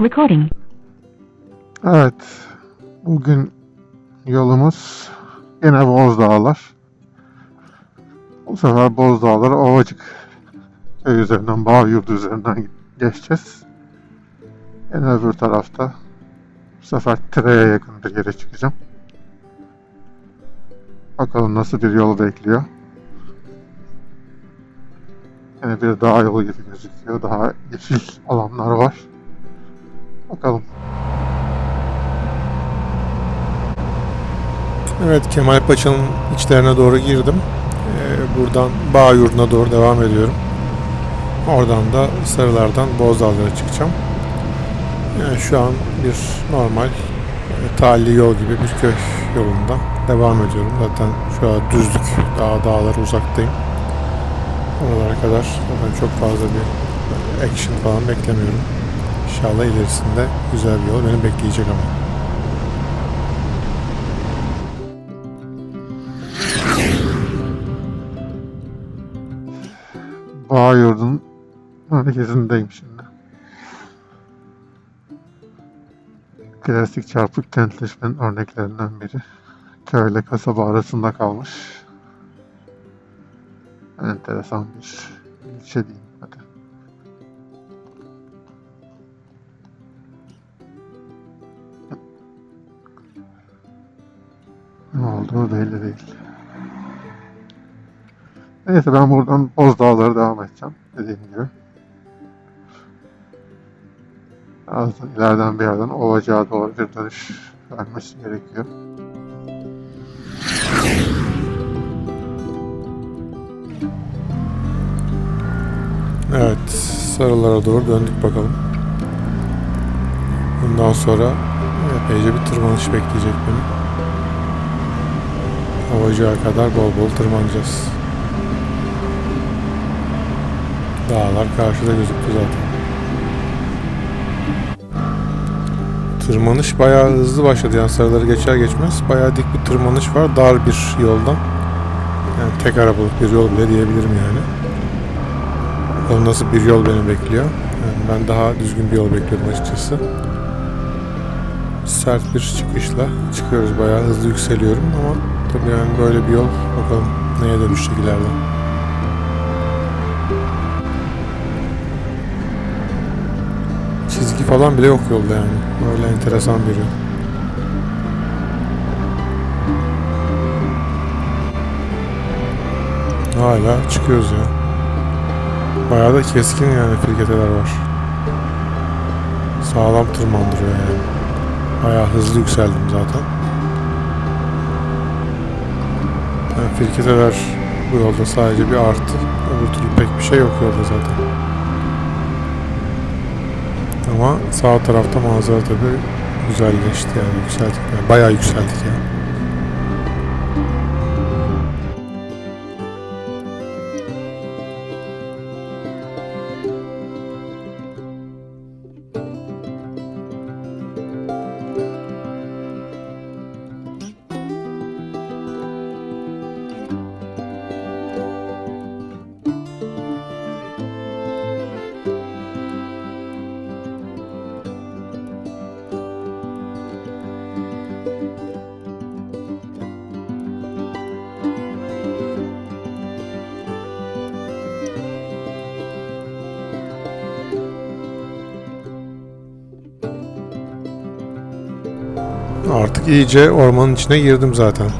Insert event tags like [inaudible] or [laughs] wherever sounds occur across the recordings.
Recording. Evet. Bugün yolumuz yine Bozdağlar. Bu sefer Bozdağlar Ovacık köy üzerinden, Bağyurdu üzerinden geçeceğiz. Yine öbür tarafta bu sefer Tire'ye yakın bir yere çıkacağım. Bakalım nasıl bir yol bekliyor. Yine bir dağ yolu gibi gözüküyor. Daha yeşil alanlar var. Bakalım. Evet Kemal Paşa'nın içlerine doğru girdim. Ee, buradan Bağ yurduna doğru devam ediyorum. Oradan da Sarılar'dan Bozdağlar'a çıkacağım. Yani şu an bir normal e, tali yol gibi bir köy yolunda devam ediyorum. Zaten şu an düzlük, daha dağlara uzaktayım. Oralara kadar zaten çok fazla bir action falan beklemiyorum. İnşallah ilerisinde güzel bir yol beni bekleyecek ama. Bağyurdu'nun merkezindeyim şimdi. Klasik çarpık kentleşmenin örneklerinden biri. Köyle kasaba arasında kalmış. Enteresan bir ilçe diyeyim olduğu belli değil. Neyse ben buradan Bozdağlara devam edeceğim dediğim gibi. Birazdan ileriden bir yerden Ovacığa doğru bir dönüş vermesi gerekiyor. Evet, sarılara doğru döndük bakalım. Bundan sonra epeyce bir tırmanış bekleyecek beni. Havacığa kadar bol bol tırmanacağız. Dağlar karşıda gözüktü zaten. Tırmanış bayağı hızlı başladı yani sarıları geçer geçmez. Bayağı dik bir tırmanış var dar bir yoldan. Yani tek arabalık bir yol bile diyebilirim yani. Bakalım nasıl bir yol beni bekliyor. Yani ben daha düzgün bir yol bekliyordum açıkçası. Sert bir çıkışla çıkıyoruz. Bayağı hızlı yükseliyorum ama tabii yani böyle bir yol bakalım neye dönüşecek ileride. Çizgi falan bile yok yolda yani. Böyle enteresan bir yol. Hala çıkıyoruz ya. Bayağı da keskin yani firketeler var. Sağlam tırmandırıyor yani. Bayağı hızlı yükseldim zaten. Yani firketeler bu yolda sadece bir artı. Öbür türlü pek bir şey yok yolda zaten. Ama sağ tarafta manzara tabii güzelleşti yani yükseldik. Yani bayağı yükseldik yani. İyice ormanın içine girdim zaten.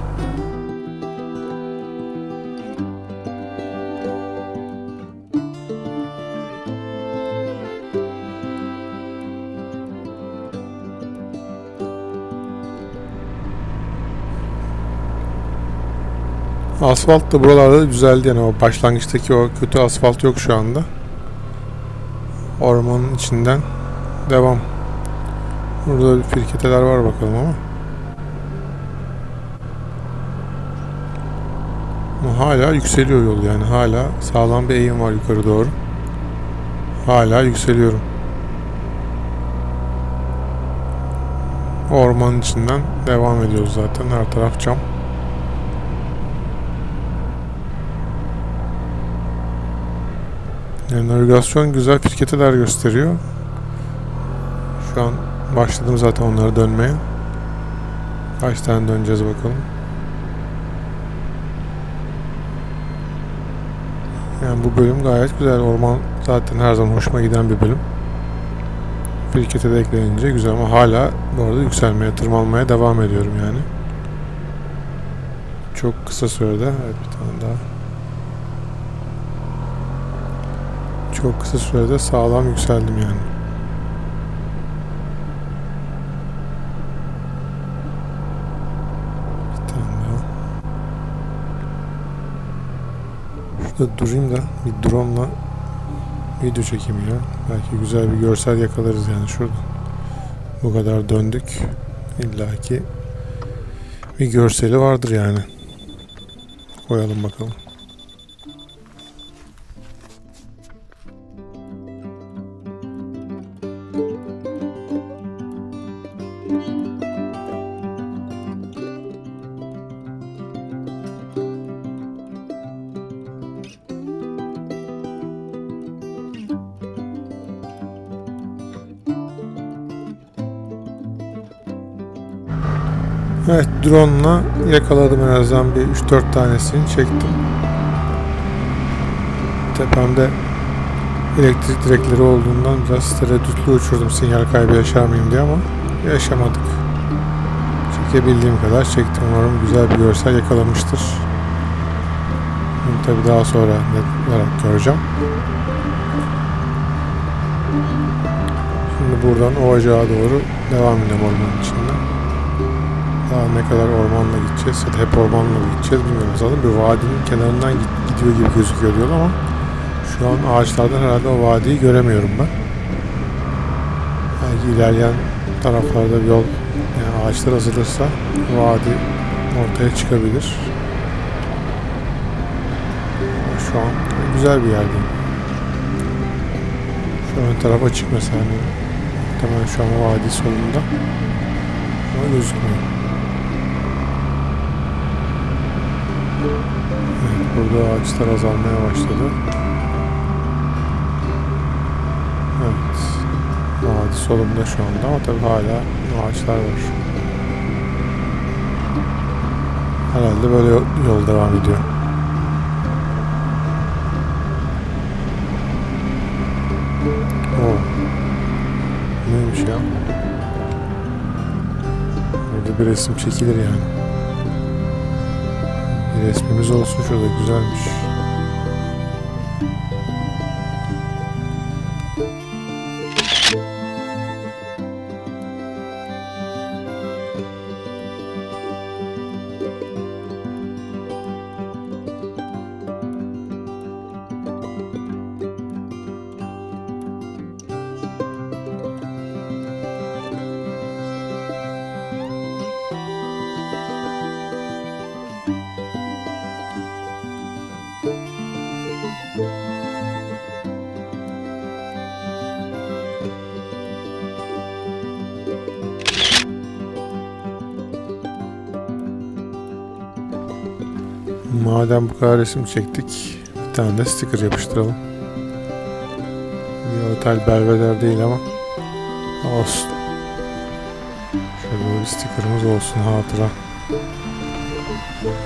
Asfalt da buralarda düzeldi yani o başlangıçtaki o kötü asfalt yok şu anda. Ormanın içinden devam. Burada firketeler var bakalım ama. Hala yükseliyor yol yani. Hala sağlam bir eğim var yukarı doğru. Hala yükseliyorum. Ormanın içinden devam ediyoruz zaten. Her taraf cam. Yani navigasyon güzel firketeler gösteriyor. Şu an başladım zaten onlara dönmeye. Kaç tane döneceğiz bakalım. Yani bu bölüm gayet güzel. Orman zaten her zaman hoşuma giden bir bölüm. Firkete de eklenince güzel ama hala bu arada yükselmeye, tırmanmaya devam ediyorum yani. Çok kısa sürede evet bir tane daha. Çok kısa sürede sağlam yükseldim yani. Bir tane daha. Şurada durayım da bir drone'la video çekeyim ya. Belki güzel bir görsel yakalarız yani şurada. Bu kadar döndük. İlla ki bir görseli vardır yani. Koyalım bakalım. Drone'la yakaladım en azından bir 3-4 tanesini çektim. Tepemde elektrik direkleri olduğundan biraz tereddütlü uçurdum sinyal kaybı yaşar mıyım diye ama yaşamadık. Çekebildiğim kadar çektim. Umarım güzel bir görsel yakalamıştır. Bunu tabi daha sonra net olarak göreceğim. Şimdi buradan Ovacağa doğru devam edelim ormanın içinden. Daha ne kadar ormanla gideceğiz ya da hep ormanla mı gideceğiz bilmiyorum. Zaten bir vadinin kenarından gidiyor gibi gözüküyor diyorlar ama şu an ağaçlardan herhalde o vadiyi göremiyorum ben. Belki ilerleyen taraflarda bir yol yani ağaçlar azalırsa vadi ortaya çıkabilir. Şu an güzel bir yerdeyim. Şu ön taraf açık mesela. Hani şu an vadi solunda. Ama gözükmüyor. Burada ağaçlar azalmaya başladı. Evet. Vadi solumda şu anda ama tabii hala ağaçlar var. Herhalde böyle yol, devam ediyor. Oo. Neymiş ya? Burada bir resim çekilir yani. Resmimiz olsun şurada güzelmiş. Madem bu kadar resim çektik, bir tane de sticker yapıştıralım. Bir otel Belvedere değil ama olsun. Şöyle bir stickerımız olsun hatıra.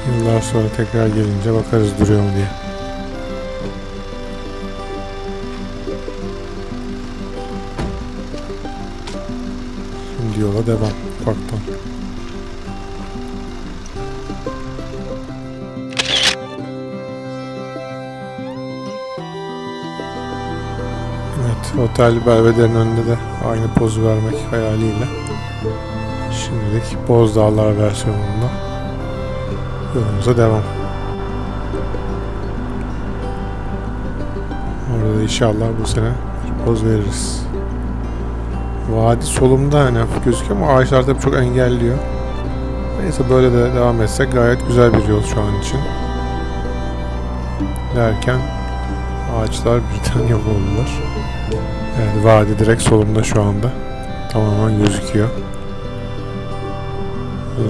Yıllar sonra tekrar gelince bakarız duruyor mu diye. Şimdi yola devam ufaktan. Otel Belvedere'nin önünde de aynı pozu vermek hayaliyle. Şimdilik Bozdağlar versiyonunda yolumuza devam. Orada da inşallah bu sene poz veririz. Vadi solumda yani hafif gözüküyor ama ağaçlar tabii çok engelliyor. Neyse böyle de devam etsek gayet güzel bir yol şu an için. Derken ağaçlar birden [laughs] yok oldular. Evet vadi direkt solumda şu anda. Tamamen gözüküyor.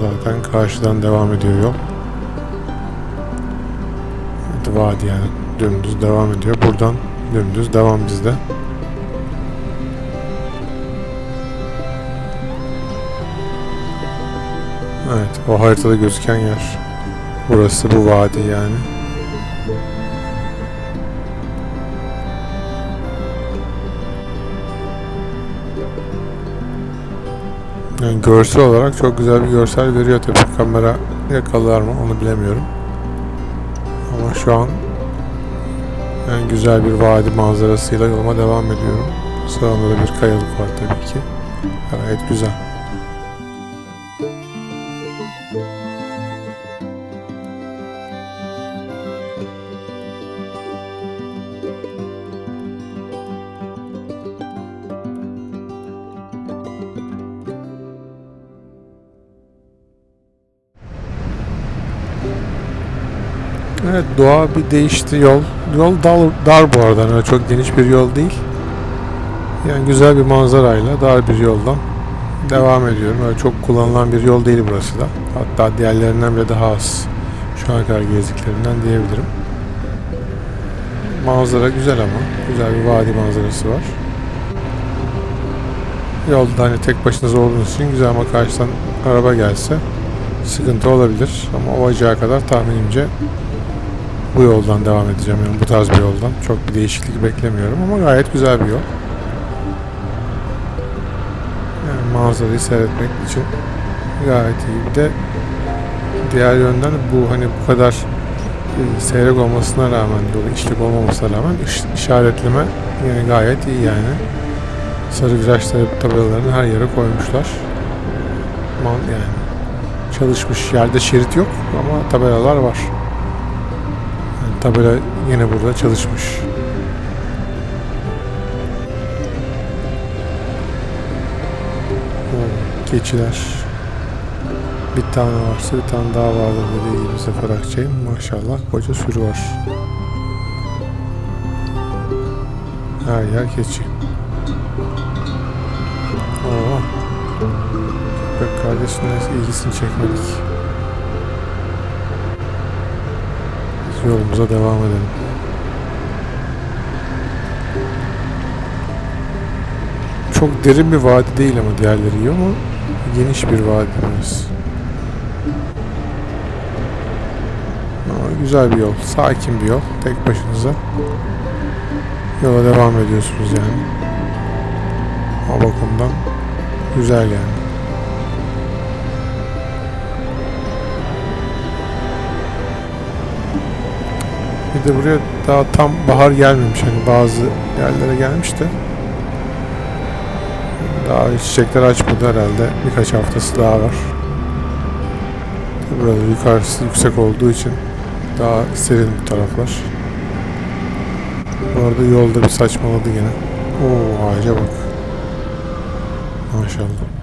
Zaten karşıdan devam ediyor yol. Evet, vadi yani dümdüz devam ediyor. Buradan dümdüz devam bizde. Evet o haritada gözüken yer. Burası bu vadi yani. Yani görsel olarak çok güzel bir görsel veriyor tabii. Kamera yakalar mı onu bilemiyorum. Ama şu an yani güzel bir vadi manzarasıyla yoluma devam ediyorum. Sağımda da bir kayalık var tabii ki. Gayet güzel. Doğa bir değişti yol. Yol dar, dar bu arada. Öyle çok geniş bir yol değil. Yani güzel bir manzarayla dar bir yoldan devam ediyorum. Öyle çok kullanılan bir yol değil burası da. Hatta diğerlerinden bile daha az. Şu ana kadar gezdiklerinden diyebilirim. Manzara güzel ama. Güzel bir vadi manzarası var. Yolda hani tek başınıza olduğunuz için güzel ama karşıdan araba gelse sıkıntı olabilir. Ama Ovacık'a kadar tahminimce bu yoldan devam edeceğim yani bu tarz bir yoldan. Çok bir değişiklik beklemiyorum ama gayet güzel bir yol. Yani manzarayı seyretmek için gayet iyi. Bir de diğer yönden bu hani bu kadar e, seyrek olmasına rağmen yolu işlik olmamasına rağmen iş- işaretleme yani gayet iyi yani. Sarı viraj tab- tabelalarını her yere koymuşlar. Man yani çalışmış yerde şerit yok ama tabelalar var. Tabela yine burada çalışmış. Keçiler. Bir tane varsa bir tane daha vardır dediği gibi Zafer Akçay'ın. Maşallah koca sürü var. Her yer keçi. Oo. Köpek kardeşinin ilgisini çekmedik. Yolumuza devam edelim. Çok derin bir vadi değil ama diğerleri iyi ama geniş bir vadi burası. Ama güzel bir yol, sakin bir yol, tek başınıza yola devam ediyorsunuz yani. O bakımdan güzel yani. De buraya daha tam bahar gelmemiş. Hani bazı yerlere gelmiş de daha çiçekler açmadı herhalde. Birkaç haftası daha var. Burada yukarısı yüksek olduğu için daha serin bu taraflar. Bu arada yolda bir saçmaladı gene. Oo ağaca bak. Maşallah.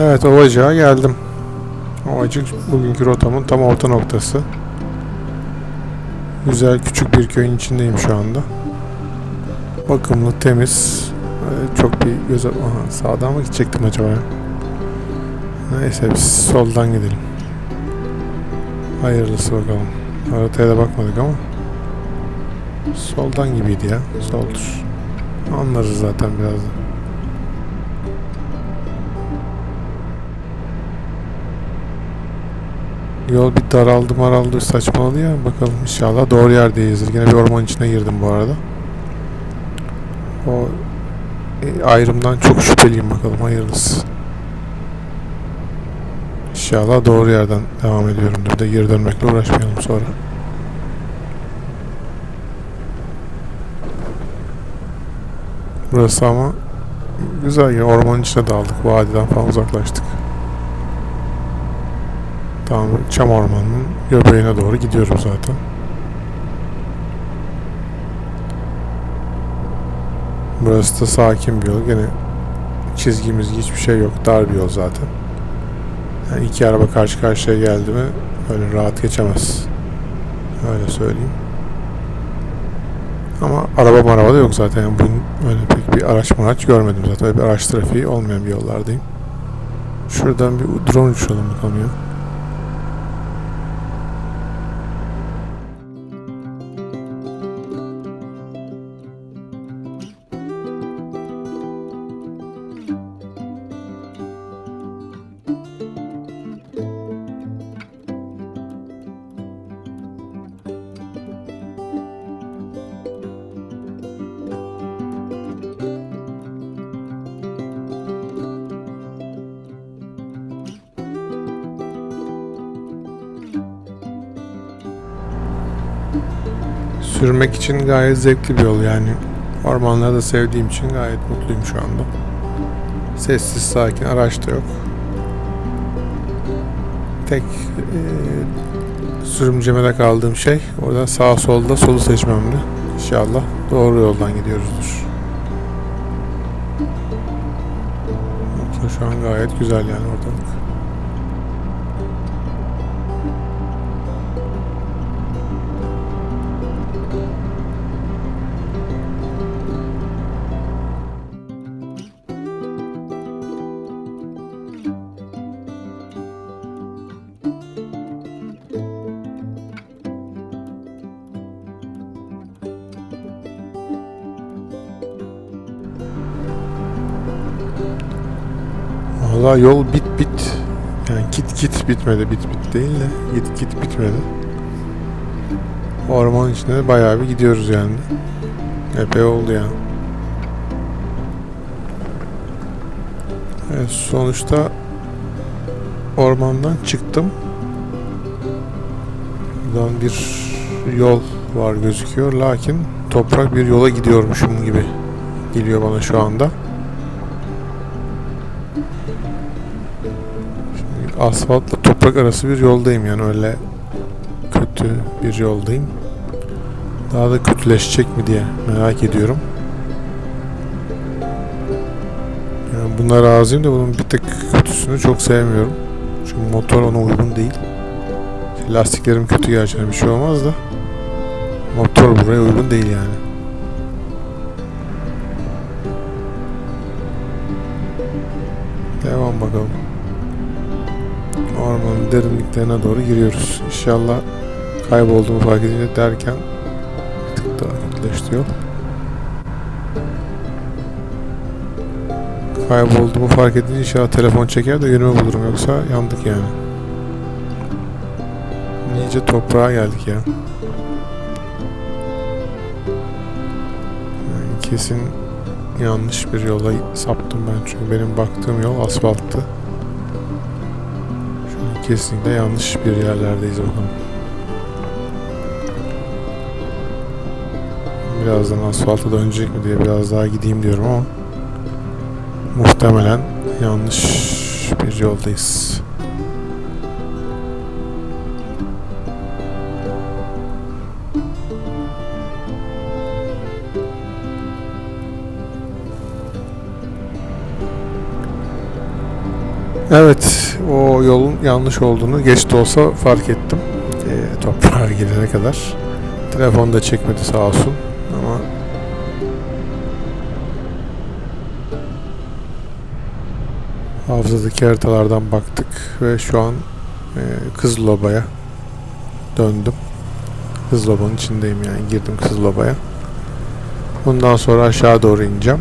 Evet Ovacık'a geldim. Ovacık bugünkü rotamın tam orta noktası. Güzel küçük bir köyün içindeyim şu anda. Bakımlı, temiz. Ee, Çok bir göz... Aha, sağdan mı gidecektim acaba? Neyse biz soldan gidelim. Hayırlısı bakalım. Haritaya da bakmadık ama. Soldan gibiydi ya. Soldur. Anlarız zaten birazdan. Yol bir daraldı maraldı saçmaladı ya. Bakalım inşallah doğru yerdeyizdir. Yine bir orman içine girdim bu arada. O e, ayrımdan çok şüpheliyim bakalım hayırlısı. İnşallah doğru yerden devam ediyorumdur. De geri dönmekle uğraşmayalım sonra. Burası ama güzel ya ormanın içine daldık. Vadiden falan uzaklaştık. Tam çam ormanının göbeğine doğru gidiyorum zaten. Burası da sakin bir yol. Gene çizgimiz hiçbir şey yok. Dar bir yol zaten. Yani iki araba karşı karşıya geldi mi öyle rahat geçemez. Öyle söyleyeyim. Ama araba maraba da yok zaten. Yani bugün öyle pek bir araç maraç görmedim zaten. Öyle bir araç trafiği olmayan bir yollardayım. Şuradan bir drone uçuralım bakalım ya. Sürmek için gayet zevkli bir yol yani. Ormanları da sevdiğim için gayet mutluyum şu anda. Sessiz sakin araç da yok. Tek e, sürümcemede kaldığım şey orada sağ solda solu seçmemdi. İnşallah doğru yoldan gidiyoruzdur. Yoksa şu an gayet güzel yani ortalık. Valla yol bit bit. Yani git git bitmedi. Bit bit değil de git git bitmedi. Orman içinde bayağı bir gidiyoruz yani. Epey oldu yani. Evet, sonuçta ormandan çıktım. Buradan bir yol var gözüküyor. Lakin toprak bir yola gidiyormuşum gibi geliyor bana şu anda. Asfaltla toprak arası bir yoldayım yani öyle kötü bir yoldayım. Daha da kötüleşecek mi diye merak ediyorum. Yani buna razıyım da bunun bir tık kötüsünü çok sevmiyorum. Çünkü motor ona uygun değil. Lastiklerim kötü gerçekten bir şey olmaz da. Motor buraya uygun değil yani. Devam bakalım ormanın derinliklerine doğru giriyoruz. İnşallah kaybolduğumu fark edince derken bir tık daha kötüleşti yol. Kaybolduğumu fark edince inşallah telefon çeker de yönümü bulurum yoksa yandık yani. İyice toprağa geldik ya. Yani kesin yanlış bir yola saptım ben çünkü benim baktığım yol asfalttı. Kesinlikle yanlış bir yerlerdeyiz bakalım. Birazdan asfalta dönecek mi diye biraz daha gideyim diyorum ama muhtemelen yanlış bir yoldayız. Evet, o yolun yanlış olduğunu geç de olsa fark ettim. E, toprağa [laughs] girene kadar. Telefon da çekmedi sağ olsun ama hafızadaki haritalardan baktık ve şu an e, Kızıloba'ya döndüm. Kızıloba'nın içindeyim yani girdim Kızıloba'ya. Bundan sonra aşağı doğru ineceğim.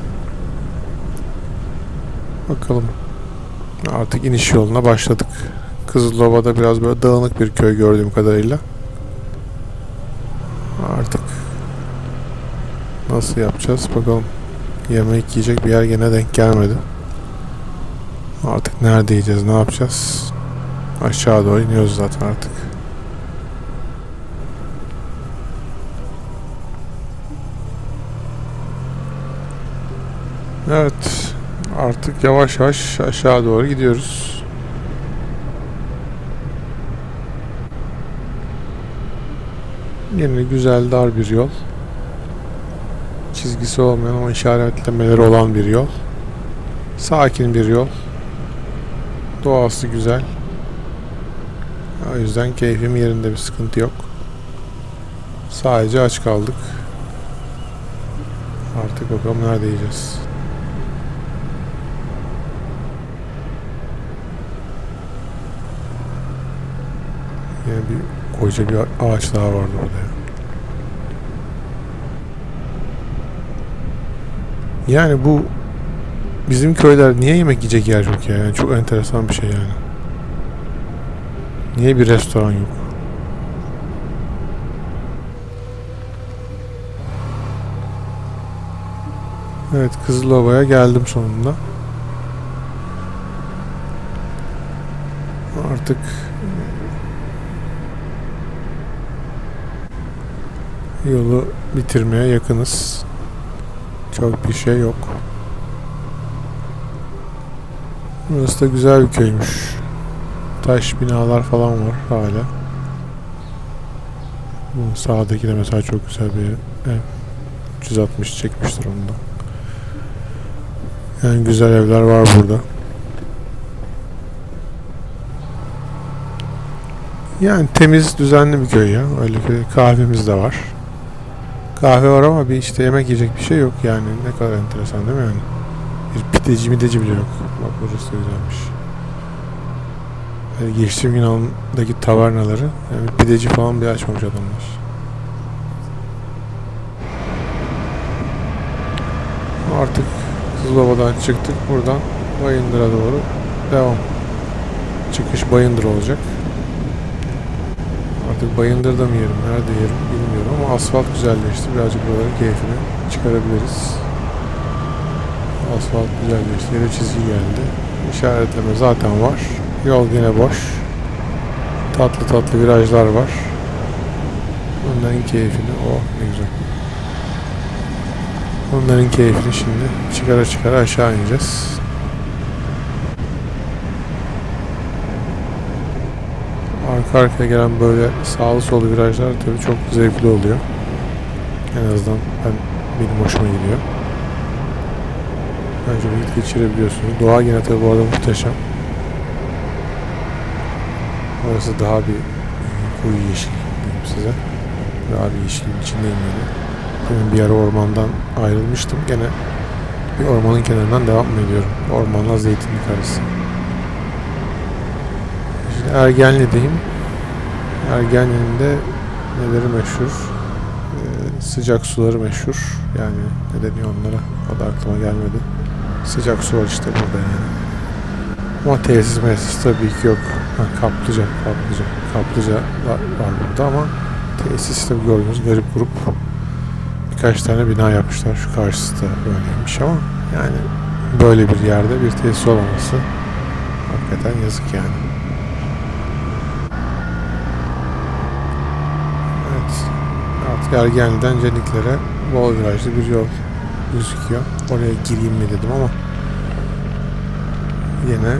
Bakalım Artık iniş yoluna başladık. Kızılova'da biraz böyle dağınık bir köy gördüğüm kadarıyla. Artık nasıl yapacağız bakalım. Yemek yiyecek bir yer gene denk gelmedi. Artık nerede yiyeceğiz ne yapacağız? Aşağı doğru iniyoruz zaten artık. Evet. Artık yavaş yavaş aşağı doğru gidiyoruz. Yine güzel dar bir yol. Çizgisi olmayan ama işaretlemeleri olan bir yol. Sakin bir yol. Doğası güzel. O yüzden keyfim yerinde bir sıkıntı yok. Sadece aç kaldık. Artık bakalım nerede yiyeceğiz. Yine bir koca bir ağaç daha vardı orada. ya. Yani bu bizim köyler niye yemek yiyecek yer yok ya? Yani çok enteresan bir şey yani. Niye bir restoran yok? Evet Kızılova'ya geldim sonunda. Artık Yolu bitirmeye yakınız. Çok bir şey yok. Burası da güzel bir köymüş. Taş binalar falan var hala. Bu sağdaki de mesela çok güzel bir ev. 360 çekmiştir onu da. Yani güzel evler var burada. Yani temiz, düzenli bir köy ya. Öyle ki kahvemiz de var. Kahve var ama bir işte yemek yiyecek bir şey yok yani. Ne kadar enteresan değil mi yani? Bir pideci mideci bile yok. Bak burası güzelmiş. Yani geçtiğim gün alındaki tavernaları yani pideci falan bir açmamış adamlar. Artık Zılova'dan çıktık. Buradan Bayındır'a doğru devam. Çıkış Bayındır olacak. Artık Bayındır'da mı yerim, nerede yerim bilmiyorum asfalt güzelleşti. Birazcık buraların keyfini çıkarabiliriz. Asfalt güzelleşti. Yere çizgi geldi. İşaretleme zaten var. Yol yine boş. Tatlı tatlı virajlar var. Onların keyfini, oh ne güzel. Onların keyfini şimdi çıkara çıkara aşağı ineceğiz. Arka arkaya gelen böyle sağlı sollu virajlar tabii çok zevkli oluyor. En azından ben benim hoşuma gidiyor. Bence vakit geçirebiliyorsunuz. Doğa yine tabii bu arada muhteşem. Orası daha bir koyu yeşil diyeyim size. Daha bir yeşilin içindeyim yani. Demin bir ara ormandan ayrılmıştım. Gene bir ormanın kenarından devam ediyorum. Ormanla zeytinlik arası. Ergenli'deyim. Ergenli'nde neleri meşhur? Ee, sıcak suları meşhur. Yani ne deniyor onlara? O da aklıma gelmedi. Sıcak su var işte burada yani. Ama tesis mesis tabii ki yok. Ha, kaplıca, kaplıca. Kaplıca var, burada ama tesis tabii gördüğünüz garip grup birkaç tane bina yapmışlar. Şu karşısı da böyleymiş ama yani böyle bir yerde bir tesis olmaması hakikaten yazık yani. Evet. Artık Ergenli'den Ceniklere bol virajlı bir yol gözüküyor. Oraya gireyim mi dedim ama yine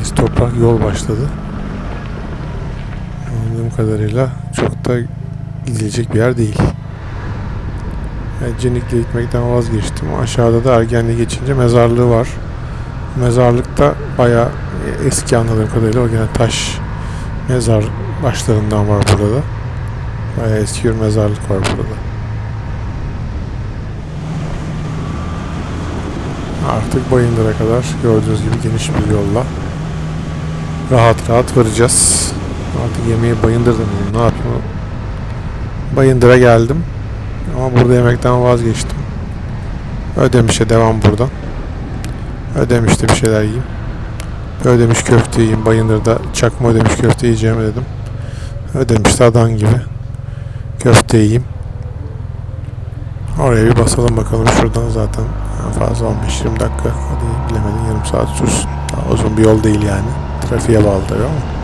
biz toprak yol başladı. Anladığım kadarıyla çok da gidilecek bir yer değil. Yani Cenik'le gitmekten vazgeçtim. Aşağıda da Ergenli geçince mezarlığı var. Mezarlıkta bayağı eski anladığım kadarıyla o gene taş mezar başlarından var burada. Bayağı eski bir mezarlık var burada. Artık Bayındır'a kadar gördüğünüz gibi geniş bir yolla rahat rahat varacağız. Artık yemeği Bayındır'da mı yiyeyim, ne yapayım? Bayındır'a geldim. Ama burada yemekten vazgeçtim. Ödemiş'e devam buradan. Ödemiş'te bir şeyler yiyeyim. Ödemiş köfte yiyeyim. Bayındır'da çakma ödemiş köfte yiyeceğim dedim. Ödemiş'te adam gibi. Köfte yiyeyim. Oraya bir basalım bakalım şuradan zaten en fazla 15-20 dakika hadi bilemedin yarım saat sürsün. Daha uzun bir yol değil yani. Trafiğe bağlı tabii ama.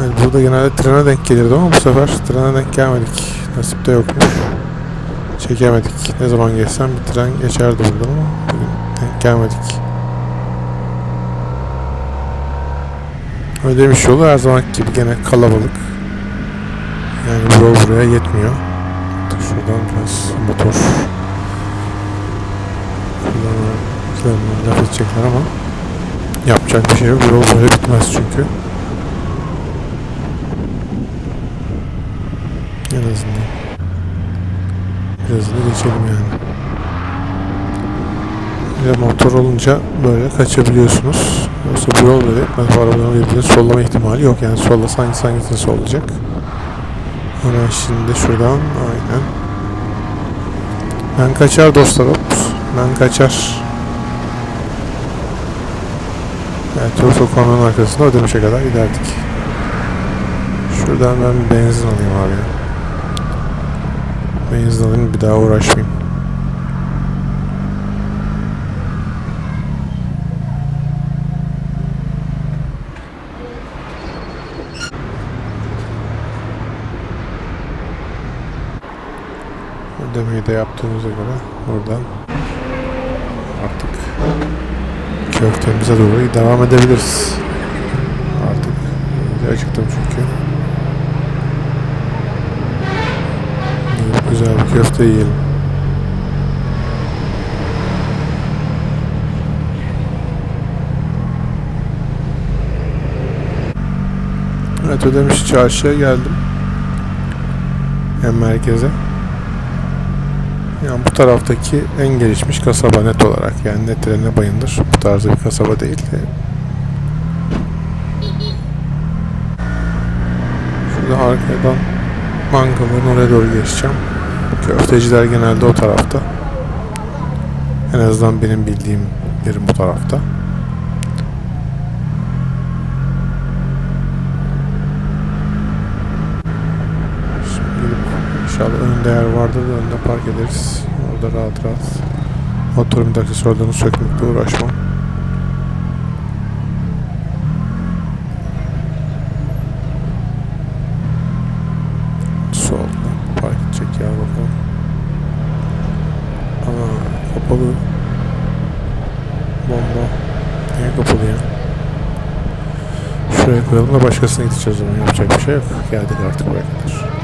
Evet, burada genelde trene denk gelirdi ama bu sefer trene denk gelmedik. Nasip de yokmuş. Çekemedik. Ne zaman geçsem bir tren geçerdi buradan ama bugün denk gelmedik. Ödemiş yolu her zaman gibi gene kalabalık. Yani bu yol buraya yetmiyor. Şuradan biraz motor kullananlar laf edecekler ama yapacak bir şey yok. Bu yol böyle bitmez çünkü. En azından. Birazını geçelim yani. Bir de motor olunca böyle kaçabiliyorsunuz. Yoksa bu yol böyle ben bu arabanın sollama ihtimali yok. Yani sollasan hangisi hangisini sollayacak. Hemen şimdi şuradan aynen. Ben kaçar dostlar. Ops. Ben kaçar. Evet, Turfo konunun arkasında ödemişe kadar giderdik. Şuradan ben benzin alayım abi. Benzin alayım bir daha uğraşmayayım. De yaptığımıza göre buradan artık köftemize doğru devam edebiliriz. Artık acıktım çünkü. Güzel bir köfte yiyelim. Evet Ödemiş Çarşı'ya geldim. En merkeze. Yani bu taraftaki en gelişmiş kasaba net olarak. Yani netlerine bayındır. Bu tarzda bir kasaba değil. Şurada arkadan mangaların oraya doğru geçeceğim. Köfteciler genelde o tarafta. En azından benim bildiğim yerim bu tarafta. Şimdi gidip inşallah önünde yer vardır da önünde park ederiz. Orada rahat rahat motorumun aksesuarlarını sökmekle uğraşmam. Solda park edecek yer bakalım. Ana kapalı. Bomba. Niye kapalı ya? Şuraya koyalım da başkasına gideceğiz zaman. Yapacak bir şey yok. Geldik artık buraya kadar.